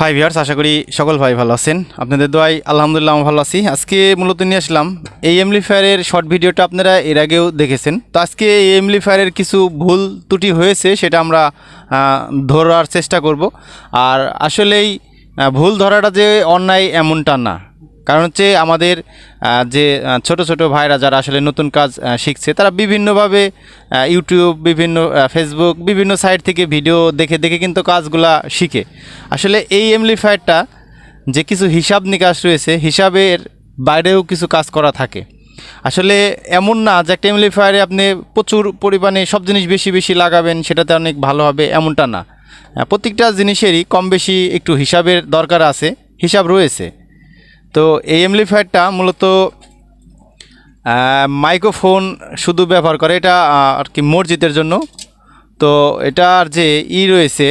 High viewers আশা করি সকল ভাই ভালো আছেন। আপনাদের দোয়াই আলহামদুলিল্লাহ আমি ভালো আছি। আজকে মূলত নিয়ে আসলাম এই এমলিফায়ারের শর্ট ভিডিওটা আপনারা এর আগেও দেখেছেন। তো আজকে এই এমলিফায়ারের কিছু ভুল ত্রুটি হয়েছে, সেটা আমরা ধরার চেষ্টা করব। আর আসলেই ভুল ধরাটা যে অন্যায় এমনটা না। কারণ হচ্ছে আমাদের যে ছোট ছোট ভাইরা যারা আসলে নতুন কাজ শিখছে, তারা বিভিন্নভাবে ইউটিউব বিভিন্ন ফেসবুক বিভিন্ন সাইট থেকে ভিডিও দেখে দেখে কিন্তু কাজগুলা শিখে। আসলে এই এমলিফায়ারটা যে কিছু হিসাব নিকাশ রয়েছে, হিসাবের বাইরেও কিছু কাজ করা থাকে। আসলে এমন না যে একটা এমলিফায়ারে আপনি প্রচুর পরিমাণে সব জিনিস বেশি বেশি লাগাবেন, সেটাতে অনেক ভালো হবে, এমনটা না। প্রত্যেকটা জিনিসেরই কম বেশি একটু হিসাবের দরকার আছে, হিসাব রয়েছে। তো এই এমপ্লিফায়ারটা মূলত মাইক্রোফোন শুধু ব্যবহার করে, এটা আর কি মসজিদের জন্য। তো এটার যে ই রয়েছে,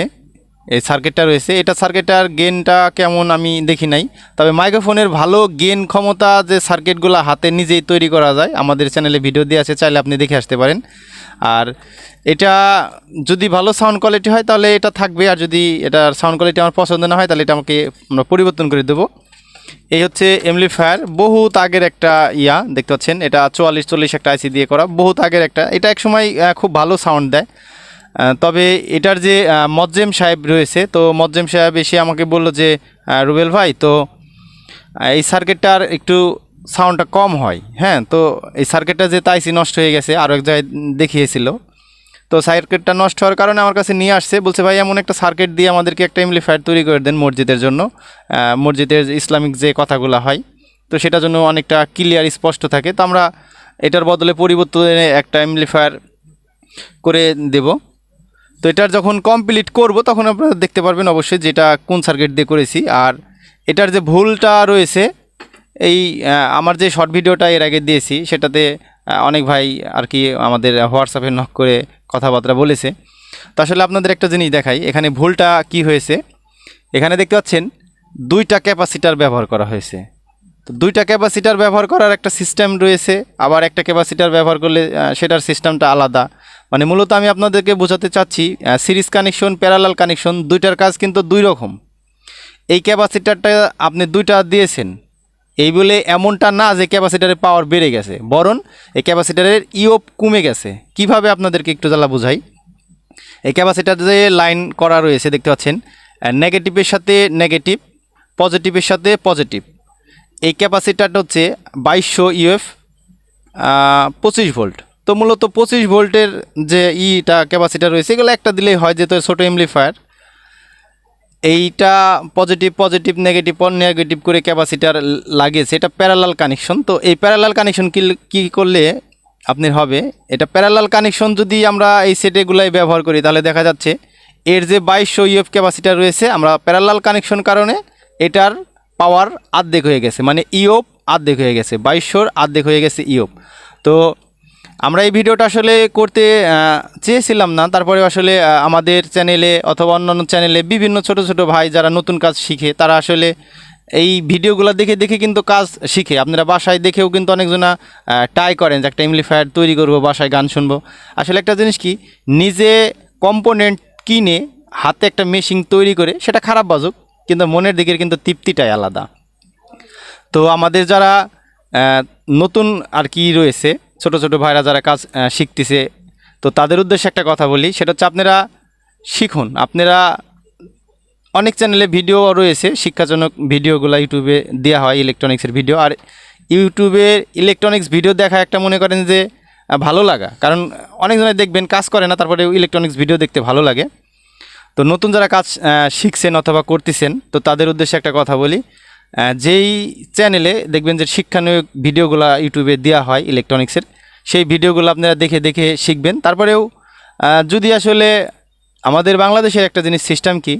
এই সার্কিটটা রয়েছে, এটা সার্কিটটার গেনটা কেমন আমি দেখি নাই। তবে মাইক্রোফোনের ভালো গেন ক্ষমতা যে সার্কিটগুলো হাতে নিজেই তৈরি করা যায়, আমাদের চ্যানেলে ভিডিও দিয়ে আছে, চাইলে আপনি দেখে আসতে পারেন। আর এটা যদি ভালো সাউন্ড কোয়ালিটি হয়, তাহলে এটা থাকবে। আর যদি এটার সাউন্ড কোয়ালিটি আমার পছন্দ না হয়, তাহলে এটা আমাকে আমরা পরিবর্তন করে দেবো। এই হচ্ছে এমলিফায়ার বহুত আগের একটা ইয়া, দেখতে পাচ্ছেন, এটা চুয়াল্লিশ, চল্লিশ একটা আইসি দিয়ে করা, বহুত আগের একটা, এটা একসময় খুব ভালো সাউন্ড দেয়। তবে এটার যে মজ্জেম সাহেব রয়েছে, তো মজ্জেম সাহেব এসে আমাকে বলল যে রুবেল ভাই, তো এই সার্কিটটার একটু সাউন্ডটা কম হয় হ্যাঁ? তো এই সার্কিটটা যে তাইসি নষ্ট হয়ে গেছে আরও এক জায়গায় দেখিয়েছিল। তো সার্কিটটা নষ্ট হওয়ার কারণে আমার কাছে নিয়ে আসছে। বলছে, ভাই, এমন একটা সার্কিট দিয়ে আমাদেরকে একটা এমপ্লিফায়ার তৈরি করে দেন মসজিদের জন্য। মসজিদের ইসলামিক যে কথাগুলো হয়, তো সেটার জন্য অনেকটা ক্লিয়ার স্পষ্ট থাকে। তো আমরা এটার বদলে পরিবর্তনে একটা এমপ্লিফায়ার করে দেব। তো এটার যখন কমপ্লিট করব, তখন আপনারা দেখতে পারবেন অবশ্যই যেটা কোন সার্কিট দিয়ে করেছি। আর এটার যে ভুলটা রয়েছে, এই আমার যে শর্ট ভিডিওটা এর আগে দিয়েছি, সেটাতে অনেক ভাই আর কি আমাদের হোয়াটসঅ্যাপে নক করে কথাবার্তা বলেছে। তো আসলে আপনাদের একটা জিনিস দেখাই, এখানে ভুলটা কি হয়েছে? এখানে দেখতে পাচ্ছেন, দুইটা ক্যাপাসিটার ব্যবহার করা হয়েছে। তো দুইটা ক্যাপাসিটার ব্যবহার করার একটা সিস্টেম রয়েছে, আবার একটা ক্যাপাসিটার ব্যবহার করলে সেটার সিস্টেমটা আলাদা। মানে মূলত আমি আপনাদেরকে বোঝাতে চাচ্ছি সিরিজ কানেকশন, প্যারালাল কানেকশন, দুইটার কাজ কিন্তু দুই রকম। এই ক্যাপাসিটারটা আপনি দুইটা দিয়েছেন এই বলে এমনটা না যে ক্যাপাসিটারের পাওয়ার বেড়ে গেছে, বরং এই ক্যাপাসিটারের ইওপ কমে গেছে। কীভাবে আপনাদেরকে একটু জ্বালা বোঝাই? এই ক্যাপাসিটার যে লাইন করা রয়েছে, দেখতে পাচ্ছেন নেগেটিভের সাথে নেগেটিভ পজিটিভের সাথে পজিটিভ এই ক্যাপাসিটারটা হচ্ছে বাইশশো ইউএফ পঁচিশ ভোল্ট তো মূলত পঁচিশ ভোল্টের যে ইটা ক্যাপাসিটার রয়েছে, এগুলো একটা দিলেই হয়, যেহেতু ছোটো এমপ্লিফায়ার এইটা positive positive negative on negative করে ক্যাপাসিটার লাগিয়েছে, এটা প্যারালাল কানেকশন তো এই প্যারালাল কানেকশন কি করলে আপনার হবে? এটা প্যারালাল কানেকশন যদি আমরা এই সেটেগুলাই ব্যবহার করি, তাহলে দেখা যাচ্ছে এর যে বাইশশো ইউএফ ক্যাপাসিটার রয়েছে, আমরা প্যারালাল কানেকশন কারণে এটার পাওয়ার আর্ধেক হয়ে গেছে মানে ইওপ আর্ধেক হয়ে গেছে বাইশশোর আর্ধেক হয়ে গেছে ইওপ তো আমরা এই ভিডিওটা আসলে করতে চেয়েছিলাম না। তারপরে আসলে আমাদের চ্যানেলে অথবা অন্যান্য চ্যানেলে বিভিন্ন ছোট ছোট ভাই যারা নতুন কাজ শিখে, তারা আসলে এই ভিডিওগুলো দেখে দেখে কিন্তু কাজ শিখে। আপনারা বাসায় দেখেও কিন্তু অনেকজনা ট্রাই করেন যে একটা এমপ্লিফায়ার তৈরি করব, বাসায় গান শুনব। আসলে একটা জিনিস কি, নিজে কম্পোনেন্ট কিনে হাতে একটা মেশিন তৈরি করে, সেটা খারাপ বাজুক, কিন্তু মনের দিকের কিন্তু তৃপ্তিটাই আলাদা। তো আমাদের যারা নতুন আর কি রয়েছে ছোট ছোট ভাইরা যারা কাজ শিখতেছে, তো তাদের উদ্দেশ্যে একটা কথা বলি, সেটা হচ্ছে আপনারা শিখুন। আপনারা অনেক চ্যানেলে ভিডিও রয়েছে, শিক্ষাজনক ভিডিওগুলো ইউটিউবে দেওয়া হয় ইলেকট্রনিক্সের ভিডিও আর ইউটিউবে ইলেকট্রনিক্স ভিডিও দেখা একটা মনে করেন যে ভালো লাগা। কারণ অনেকজনে দেখবেন কাজ করে না, তারপরে ইলেকট্রনিক্স ভিডিও দেখতে ভালো লাগে। তো নতুন যারা কাজ শিখছেন অথবা করতেছেন, তো তাদের উদ্দেশ্যে একটা কথা বলি যেই চ্যানেলে দেখবেন যে শিক্ষানক ভিডিওগুলো ইউটিউবে দেওয়া হয় ইলেকট্রনিক্সের সেই ভিডিওগুলো আপনারা দেখে দেখে শিখবেন। তারপরেও যদি আসলে আমাদের বাংলাদেশের একটা জিনিস সিস্টেম কি?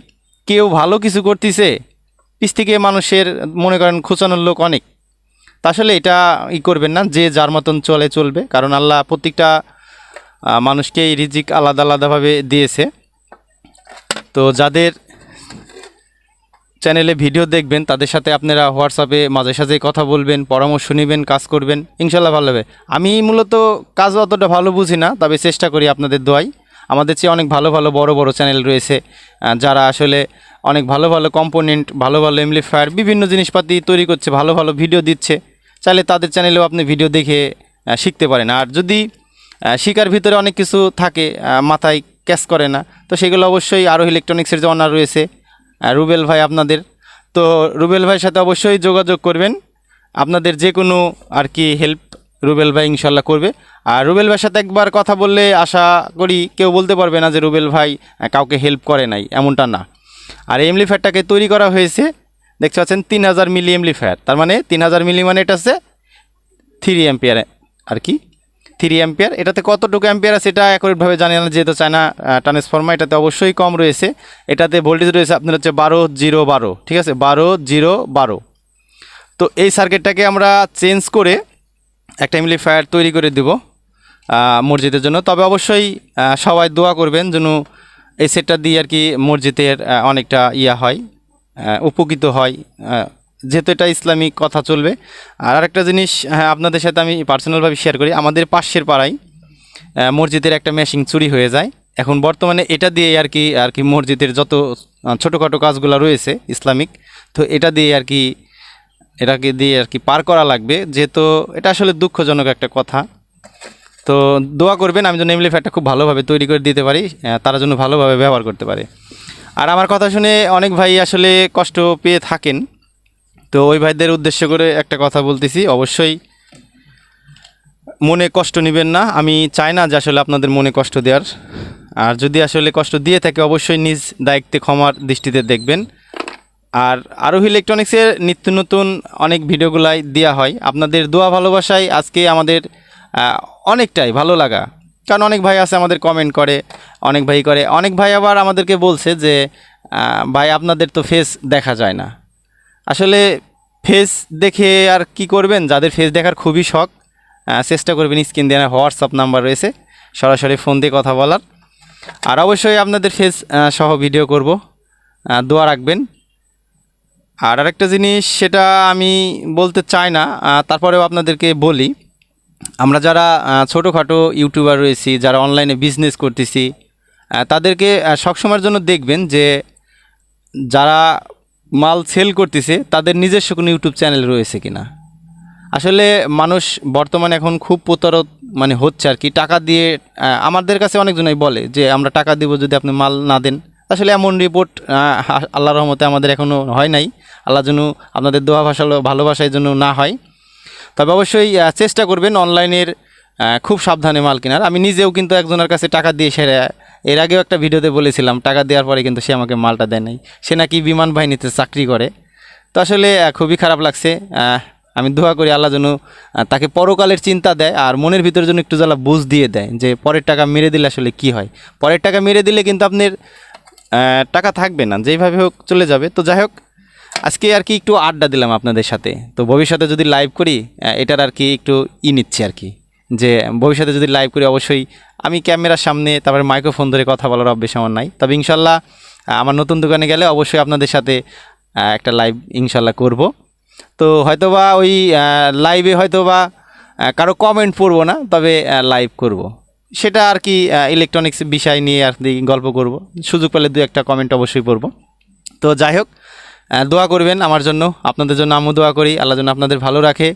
কেউ ভালো কিছু করতেছে, পিছ থেকে মানুষের মনে করেন খোঁচানোর লোক অনেক। তা আসলে এটা ই করবেন না, যে যার মতন চলে চলবে। কারণ আল্লাহ প্রত্যেকটা মানুষকে রিজিক আলাদা আলাদাভাবে দিয়েছে। তো যাদের চ্যানেলে ভিডিও দেখবেন, তাদের সাথে আপনারা হোয়াটসঅ্যাপে মাঝে সাঝে কথা বলবেন, পরামর্শ নেবেন, কাজ করবেন ইনশাল্লাহ ভালো হবে। আমি মূলত কাজ অতটা ভালো বুঝি না, তবে চেষ্টা করি আপনাদের দোয়াই। আমাদের চেয়ে অনেক ভালো ভালো বড় বড় চ্যানেল রয়েছে যারা আসলে অনেক ভালো ভালো কম্পোনেন্ট ভালো ভালো এমপ্লিফায়ার বিভিন্ন জিনিসপাতি তৈরি করছে, ভালো ভালো ভিডিও দিচ্ছে। চাইলে তাদের চ্যানেলেও আপনি ভিডিও দেখে শিখতে পারেন। আর যদি শিকার ভিতরে অনেক কিছু থাকে মাথায় ক্যাচ করে না, তো সেগুলো অবশ্যই আরও ইলেকট্রনিক্সের যে অনার রয়েছে রুবেল ভাই আপনাদের। তো রুবেল ভাইয়ের সাথে অবশ্যই যোগাযোগ করবেন। আপনাদের যে কোনো আর কি হেল্প রুবেল ভাই ইনশাল্লাহ করবে। আর রুবেল ভাইয়ের সাথে একবার কথা বললে আশা করি কেউ বলতে পারবে না যে রুবেল ভাই কাউকে হেল্প করে নাই, এমনটা না। আর এমলি এমলিফায়ারটাকে তৈরি করা হয়েছে, দেখতে পাচ্ছেন, তিন হাজার মিলি এমলিফায়ার তার মানে তিন হাজার মিলি মানে এটা হচ্ছে থ্রি অ্যাম্পিয়ার আর কি থ্রি অ্যাম্পিয়ার এটাতে কতটুকু অ্যাম্পিয়ার আছে এটা অ্যাকুরেটভাবে না, যেহেতু চায়না ট্রান্সফর্মার এটাতে অবশ্যই কম রয়েছে। এটাতে ভোল্টেজ রয়েছে আপনার হচ্ছে বারো জিরো বারো, ঠিক আছে? বারো জিরো বারো। তো এই সার্কিটটাকে আমরা চেঞ্জ করে একটা এমপ্লিফায়ার তৈরি করে দেব মসজিদের জন্য। তবে অবশ্যই সবাই দোয়া করবেন যেন এই সেটটা দিয়ে আর কি মসজিদের অনেকটা ইয়া হয় উপকৃত হয় যেহেতু এটা ইসলামিক কথা চলবে। আর আরেকটা জিনিস হ্যাঁ আপনাদের সাথে আমি পার্সোনালভাবে শেয়ার করি। আমাদের পাশের পাড়ায় মসজিদের একটা মেশিন চুরি হয়ে যায়। এখন বর্তমানে এটা দিয়ে আর কি আর কি মসজিদের যত ছোটোখাটো কাজগুলো রয়েছে ইসলামিক, তো এটা দিয়ে আর কি, এটাকে দিয়ে আর কি পার করা লাগবে। যেহেতু এটা আসলে দুঃখজনক একটা কথা। তো দোয়া করবেন, আমি যেন এমলি ফ্যাটটা খুব ভালোভাবে তৈরি করে দিতে পারি তারা যেন ভালোভাবে ব্যবহার করতে পারে। আর আমার কথা শুনে অনেক ভাই আসলে কষ্ট পেয়ে থাকেন। তো ওই ভাইদের উদ্দেশ্য করে একটা কথা বলতেছি। অবশ্যই মনে কষ্ট নেবেন না। আমি চাই না যে আসলে আপনাদের মনে কষ্ট দেওয়ার। আর যদি আসলে কষ্ট দিয়ে থাকে, অবশ্যই নিজ দায়িত্বে ক্ষমার দৃষ্টিতে দেখবেন। আর আরোহী ইলেকট্রনিক্সের নিত্য নতুন অনেক ভিডিওগুলাই দেওয়া হয়। আপনাদের দোয়া ভালোবাসায় আজকে আমাদের অনেকটাই ভালো লাগা। কারণ অনেক ভাই আছে আমাদের কমেন্ট করে, অনেক ভাই করে। অনেক ভাই আবার আমাদেরকে বলছে যে ভাই আপনাদের তো ফেস দেখা যায় না। আসলে ফেস দেখে আর কি করবেন? যাদের ফেস দেখার খুবই শখ চেষ্টা করবেন স্ক্রিন দেওয়ার হোয়াটসঅ্যাপ নাম্বার রয়েছে, সরাসরি ফোন দিয়ে কথা বলার। আর অবশ্যই আপনাদের ফেস সহ ভিডিও করব। দোয়া রাখবেন। আর আরেকটা জিনিস সেটা আমি বলতে চাই না তারপরেও আপনাদেরকে বলি, আমরা যারা ছোটোখাটো ইউটিউবার রয়েছি, যারা অনলাইনে বিজনেস করতেছি তাদেরকে সবসময়ের জন্য দেখবেন যে যারা মাল সেল করতেছে, তাদের নিজস্ব কোনো ইউটিউব চ্যানেল রয়েছে কিনা? আসলে মানুষ বর্তমানে এখন খুব প্রতারক মানে হচ্ছে আর কি। টাকা দিয়ে আমাদের কাছে অনেকজনই বলে যে, আমরা টাকা দিব যদি আপনি মাল না দেন। আসলে এমন রিপোর্ট আল্লাহ রহমতে আমাদের এখনও হয় নাই। আল্লাহ যেন আপনাদের দোয়া ভাষা ভালোবাসার জন্য না হয়। তবে অবশ্যই চেষ্টা করবেন অনলাইনের খুব সাবধানে মাল কেনার। আমি নিজেও কিন্তু একজনের কাছে টাকা দিয়ে সেরে এর আগেও একটা ভিডিওতে বলেছিলাম, টাকা দেওয়ার পরে কিন্তু সে আমাকে মালটা দেয় নাই। সে নাকি বিমান বাহিনীতে চাকরি করে। তো আসলে খুবই খারাপ লাগছে। আমি দোয়া করি আল্লাহ যেন তাকে পরকালের চিন্তা দেয় আর মনের ভিতরে যেন একটু জ্বালা বুঝ দিয়ে দেয় যে পরের টাকা মেরে দিলে আসলে কি হয়। পরের টাকা মেরে দিলে কিন্তু আপনার টাকা থাকবে না যেইভাবে হোক চলে যাবে। তো যাই হোক, আজকে আর কি একটু আড্ডা দিলাম আপনাদের সাথে। তো ভবিষ্যতে যদি লাইভ করি এটার আর কি একটু ই নিচ্ছি আর কি। যে ভবিষ্যতে যদি লাইভ করি, অবশ্যই আমি ক্যামেরার সামনে, তারপরে মাইক্রোফোন ধরে কথা বলার অভ্যেস আমার নাই। তবে ইনশাল্লাহ আমার নতুন দোকানে গেলে অবশ্যই আপনাদের সাথে একটা লাইভ ইনশাল্লাহ করব। তো হয়তোবা ওই লাইভে হয়তোবা কারও কমেন্ট পড়ব না, তবে লাইভ করব। সেটা আর কি ইলেকট্রনিক্স বিষয় নিয়ে আর কি গল্প করব। সুযোগ পেলে দু একটা কমেন্ট অবশ্যই পড়ব। তো যাই হোক দোয়া করবেন আমার জন্য, আপনাদের জন্য আমিও দোয়া করি, আল্লাহ যেন আপনাদের ভালো রাখে।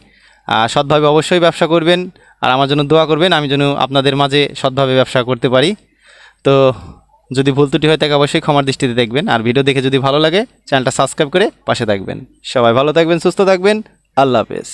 সৎভাবে অবশ্যই ব্যবসা করবেন আর আমার জন্য দোয়া করবেন, আমি যেন আপনাদের মাঝে সৎভাবে ব্যবসা করতে পারি। তো যদি ভুল ত্রুটি হয়ে থাকে অবশ্যই ক্ষমার দৃষ্টিতে দেখবেন। আর ভিডিও দেখে যদি ভালো লাগে, চ্যানেলটা সাবস্ক্রাইব করে পাশে থাকবেন। সবাই ভালো থাকবেন, সুস্থ থাকবেন। আল্লাহ হাফেজ।